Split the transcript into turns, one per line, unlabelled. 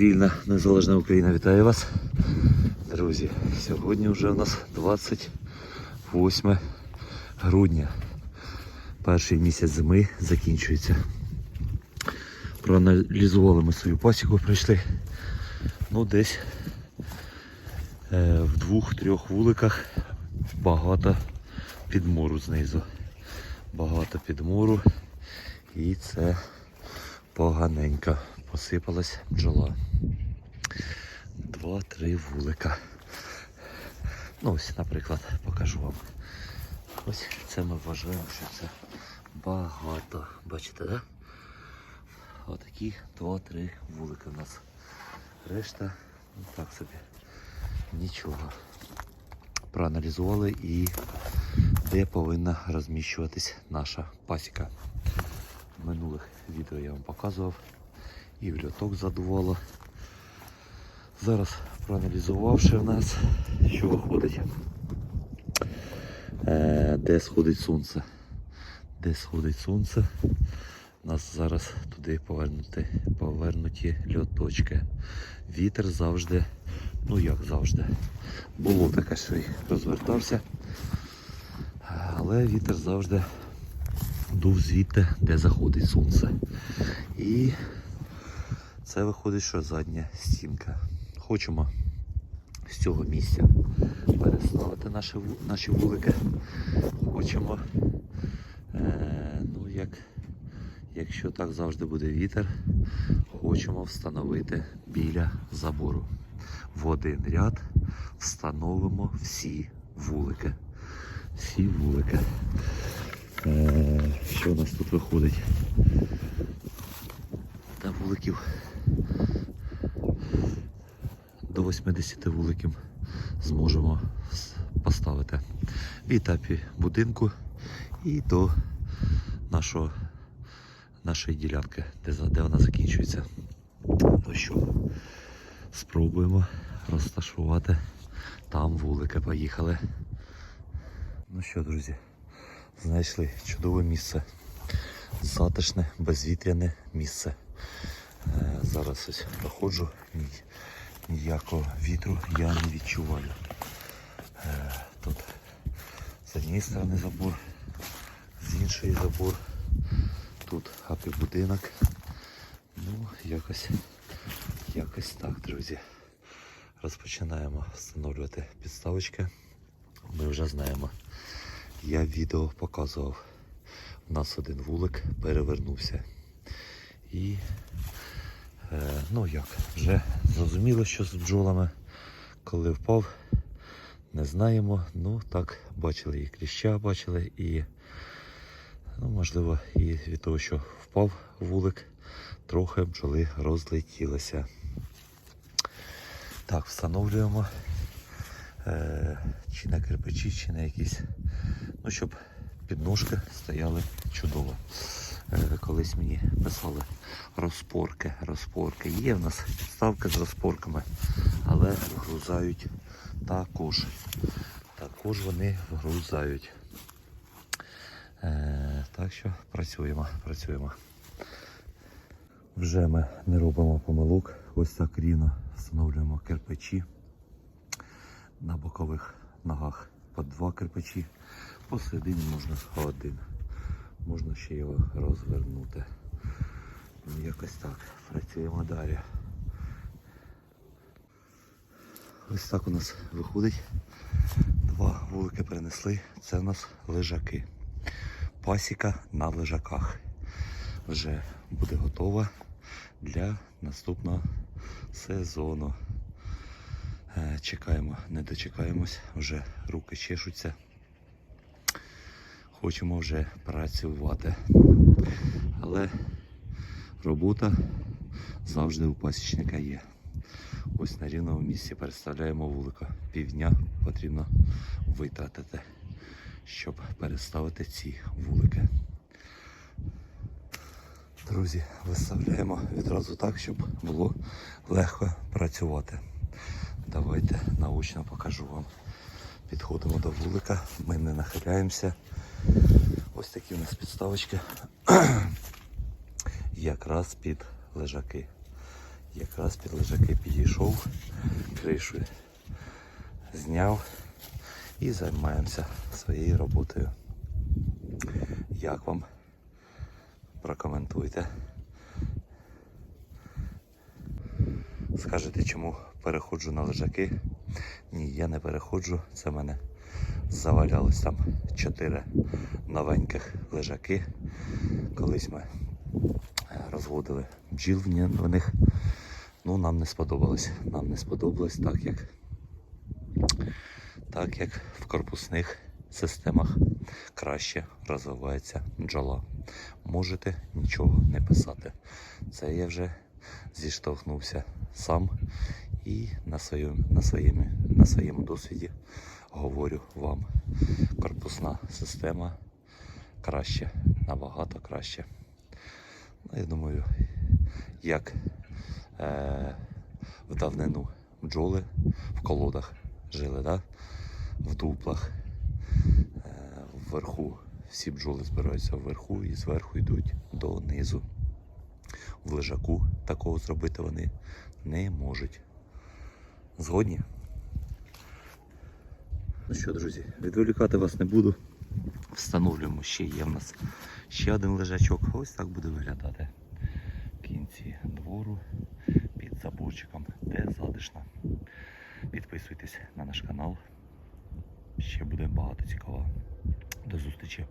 Вільна незалежна Україна вітає вас. Друзі, сьогодні вже у нас 28 грудня. Перший місяць зими закінчується. Проаналізували ми свою пасіку, прийшли. Ну, десь е, в двох-трьох вуликах багато підмору знизу. Багато підмору. І це поганенько. Посипалась бджола. Два-три вулика. Ну ось, наприклад, покажу вам. Ось це ми вважаємо, що це багато. Бачите, да? Отакі два-три вулика у нас. Решта, ну так собі, нічого. Проаналізували і де повинна розміщуватись наша пасіка. В минулих відео я вам показував і в льоток задувало. Зараз проаналізувавши в нас, що виходить, е, де сходить сонце. Де сходить сонце, у нас зараз туди повернуті, повернуті льоточки. Вітер завжди, ну як завжди, було таке, що й розвертався, але вітер завжди дув звідти, де заходить сонце. І це виходить, що задня стінка. Хочемо з цього місця переставити наші, наші вулики. Хочемо, е, ну як, якщо так завжди буде вітер, хочемо встановити біля забору. В один ряд встановимо всі вулики. Всі вулики. Е, що у нас тут виходить? Та вуликів до 80 вуликів зможемо поставити в етапі будинку і до нашого, нашої ділянки, де, де вона закінчується. Ну що, спробуємо розташувати там вулики. Поїхали. Ну що, друзі, знайшли чудове місце. Затишне, безвітряне місце. Е, Зараз ось проходжу, ні- ніякого вітру я не відчуваю. Е, Тут з однієї сторони забор, з іншої забор. Тут будинок. Ну, якось, якось так, друзі. Розпочинаємо встановлювати підставочки. Ми вже знаємо. Я відео показував. У нас один вулик перевернувся. І ну як, вже зрозуміло, що з бджолами, коли впав, не знаємо. Ну так, бачили і кліща, бачили, і ну, можливо, і від того, що впав вулик, трохи бджоли розлетілися. Так, встановлюємо е, чи на кирпичі, чи на якісь, ну, щоб підножки стояли чудово. Е, колись мені писали розпорки, розпорки. Є в нас підставки з розпорками, але вгрузають також. Також вони вгрузають. Е, так що працюємо, працюємо. Вже ми не робимо помилок. Ось так рівно встановлюємо кирпичі на бокових ногах по два кирпичі. Посередині можна один. Можна ще його розвернути. Ну, якось так. Працюємо далі. Ось так у нас виходить. Два вулики перенесли. Це у нас лежаки. Пасіка на лежаках. Вже буде готова для наступного сезону. Е, Чекаємо, не дочекаємось, вже руки чешуться. Хочемо вже працювати. Але робота завжди у пасічника є. Ось на рівному місці переставляємо вулика. Півдня потрібно витратити, щоб переставити ці вулики. Друзі, виставляємо відразу так, щоб було легко працювати. Давайте наочно покажу вам. Підходимо до вулика, ми не нахиляємося. Ось такі у нас підставочки. Якраз під лежаки. Якраз під лежаки підійшов, кришу зняв і займаємося своєю роботою. Як вам? Прокоментуйте. Скажете, чому переходжу на лежаки? Ні, я не переходжу. Це в мене завалялось там чотири новеньких лежаки. Колись ми е, розводили бджіл в них. Ну, нам не сподобалось. Нам не сподобалось так, як, так як в корпусних системах краще розвивається бджола. Можете нічого не писати. Це я вже зіштовхнувся сам і на своєму, на своєму, на своєму досвіді говорю вам. Корпусна система краще, набагато краще. Ну, я думаю, як е, в давнину бджоли в колодах жили, да? в дуплах. Е, вверху всі бджоли збираються вверху і зверху йдуть донизу. В лежаку такого зробити вони не можуть. Згодні? Ну що, друзі, відволікати вас не буду. Встановлюємо ще є в нас ще один лежачок. Ось так буде виглядати в кінці двору під заборчиком, де затишно. Підписуйтесь на наш канал. Ще буде багато цікавого. До зустрічі.